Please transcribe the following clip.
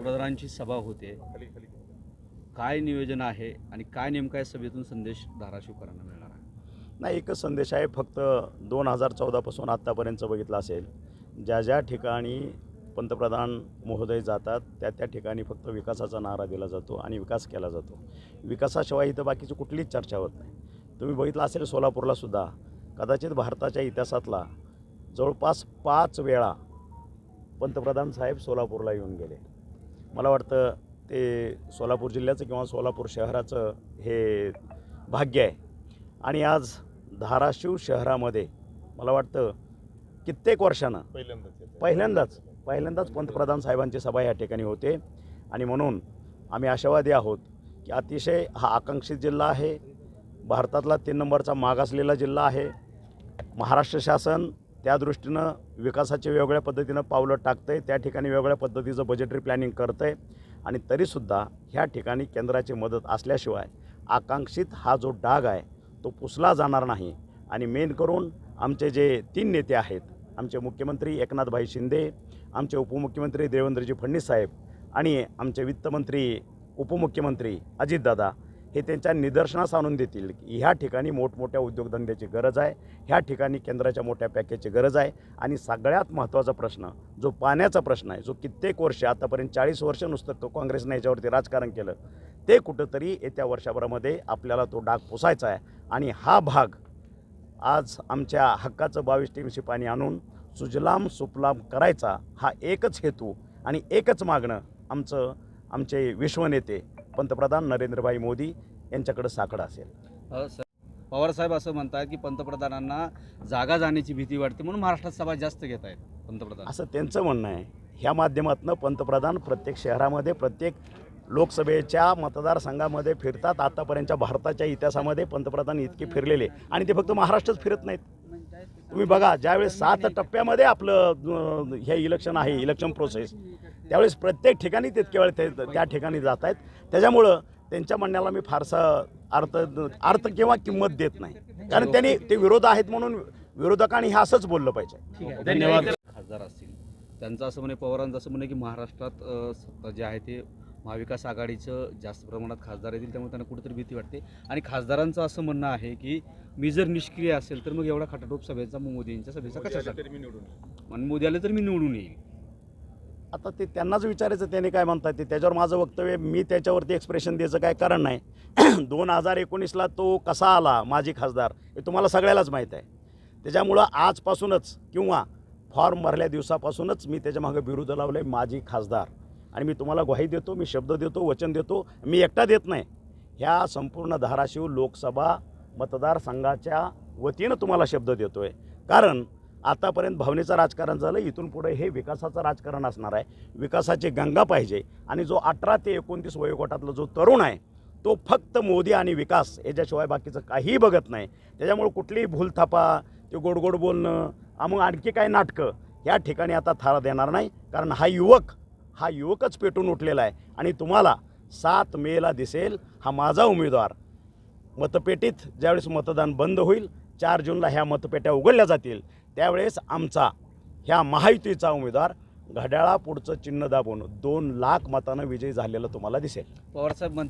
पंतप्रधानांची सभा होते. काय नियोजन आहे आणि काय नेमका या सभेतून संदेश धाराशिवकरांना मिळणार आहे? नाही एकच संदेश आहे. फक्त दोन हजार चौदापासून आत्तापर्यंत बघितलं असेल ज्या ज्या ठिकाणी पंतप्रधान महोदय जातात त्या त्या ठिकाणी फक्त विकासाचा नारा दिला जातो आणि विकास केला जातो. विकासाशिवाय इथं बाकीची कुठलीच चर्चा होत नाही. तुम्ही बघितलं असेल सोलापूरला सुद्धा कदाचित भारताच्या इतिहासातला जवळपास पाच वेळा पंतप्रधान साहेब सोलापूरला येऊन गेले. मला वाटतं ते सोलापूर जिल्ह्याचं किंवा सोलापूर शहराचं हे भाग्य आहे. आणि आज धाराशिव शहरामध्ये मला वाटतं कित्येक वर्षानं पहिल्यांदाच पहिल्यांदाच पंतप्रधान साहेबांची सभा या ठिकाणी होते. आणि म्हणून आम्ही आशावादी आहोत की अतिशय हा आकांक्षित जिल्हा आहे. भारतातला तीन नंबरचा मागासलेला जिल्हा आहे. महाराष्ट्र शासन त्या दृष्टीनं विकासाचे वेगवेगळ्या पद्धतीनं पावलं टाकतं आहे त्या ठिकाणी वेगवेगळ्या पद्धतीचं बजेटरी प्लॅनिंग करतं आहे आणि तरीसुद्धा ह्या ठिकाणी केंद्राची मदत असल्याशिवाय आकांक्षित हा जो डाग आहे तो पुसला जाणार नाही. आणि मेन करून आमचे जे तीन नेते आहेत आमचे मुख्यमंत्री एकनाथभाई शिंदे आमचे उपमुख्यमंत्री देवेंद्रजी फडणीस साहेब आणि आमचे वित्तमंत्री उपमुख्यमंत्री अजितदादा हे त्यांच्या निदर्शनास आणून देतील. की ह्या ठिकाणी मोठमोठ्या उद्योगधंद्याची गरज आहे. ह्या ठिकाणी केंद्राच्या मोठ्या पॅकेजची गरज आहे. आणि सगळ्यात महत्त्वाचा प्रश्न जो पाण्याचा प्रश्न आहे जो कित्येक वर्ष आतापर्यंत चाळीस वर्ष नुसतं काँग्रेसने याच्यावरती राजकारण केलं ते कुठंतरी येत्या वर्षभरामध्ये आपल्याला तो डाग पुसायचा आहे. आणि हा भाग आज आमच्या हक्काचं बावीस टीमशी पाणी आणून सुजलाम सुफलाम करायचा हा एकच हेतू आणि एकच मागणं आमचं आमचे विश्वनेते पंतप्रधान नरेंद्रभाई मोदी यांच्याकडं साकडं असेल. पवारसाहेब असं म्हणतात की पंतप्रधानांना जागा जाण्याची भीती वाटते म्हणून महाराष्ट्रात सभा जास्त घेत आहेत पंतप्रधान. असं त्यांचं म्हणणं आहे. ह्या माध्यमातून पंतप्रधान प्रत्येक शहरामध्ये प्रत्येक लोकसभेच्या मतदारसंघामध्ये फिरतात. आतापर्यंतच्या भारताच्या इतिहासामध्ये पंतप्रधान इतके फिरलेले. आणि ते फक्त महाराष्ट्रच फिरत नाहीत. तुम्ही बघा ज्यावेळेस सात टप्प्यामध्ये आपलं हे इलेक्शन आहे इलेक्शन प्रोसेस त्यावेळेस प्रत्येक ठिकाणी तितके वेळ ते त्या ठिकाणी जात आहेत. त्याच्यामुळं त्यांच्या म्हणण्याला मी फारसा अर्थ अर्थ किंवा किंमत देत नाही. कारण त्यांनी ते विरोध आहेत म्हणून विरोधकांनी हे असंच बोललं पाहिजे. धन्यवाद. खासदार असतील. त्यांचं असं म्हणे पवारांचं असं म्हणे की महाराष्ट्रात सत्ता जे आहे ते महाविकास आघाडीचं जास्त प्रमाणात खासदार येतील त्यामुळे त्यांना कुठेतरी भीती वाटते. आणि खासदारांचं असं म्हणणं आहे की मी जर निष्क्रिय असेल तर मग एवढा खटाटोप सभेचा मग मोदींच्या सभेचा कशाचा आणि मोदी आले तर मी निवडून येईल. आता ते त्यांनाच विचारायचं त्याने काय म्हणतात ते? त्याच्यावर माझं वक्तव्य मी त्याच्यावरती एक्सप्रेशन द्यायचं काय कारण नाही. दोन हजार एकोणीसला तो कसा आला माजी खासदार हे तुम्हाला सगळ्यालाच माहीत आहे. त्याच्यामुळं आजपासूनच किंवा फॉर्म भरल्या दिवसापासूनच मी त्याच्या मागं विरोध लावलं आहे माजी खासदार. आणि मी तुम्हाला ग्वाही देतो मी शब्द देतो वचन देतो मी एकटा देत नाही. ह्या संपूर्ण धाराशिव लोकसभा मतदारसंघाच्या वतीनं तुम्हाला शब्द देतो आहे कारण आतापर्यंत भावनेचं राजकारण झालं इथून पुढे हे विकासाचं राजकारण असणार आहे. विकासाची गंगा पाहिजे आणि जो अठरा ते एकोणतीस वयोगटातला जो तरुण आहे तो फक्त मोदी आणि विकास याच्याशिवाय बाकीचं काहीही बघत नाही. त्याच्यामुळे कुठलीही भूलथापा ते गोड गोड बोलणं मग आणखी काय नाटकं या ठिकाणी आता थारा देणार नाही. कारण हा युवक हा युवकच पेटून उठलेला आहे. आणि तुम्हाला सात मेला दिसेल हा माझा उमेदवार. मतपेटीत ज्यावेळेस मतदान बंद होईल चार जूनला ह्या मतपेट्या उघडल्या जातील. त्यावेळेस आमचा ह्या महायुतीचा उमेदवार घड्याळा पुढचं चिन्ह दाबून दोन लाख मतानं विजयी झालेलं तुम्हाला दिसेल. पवारसाहेब म्हणतात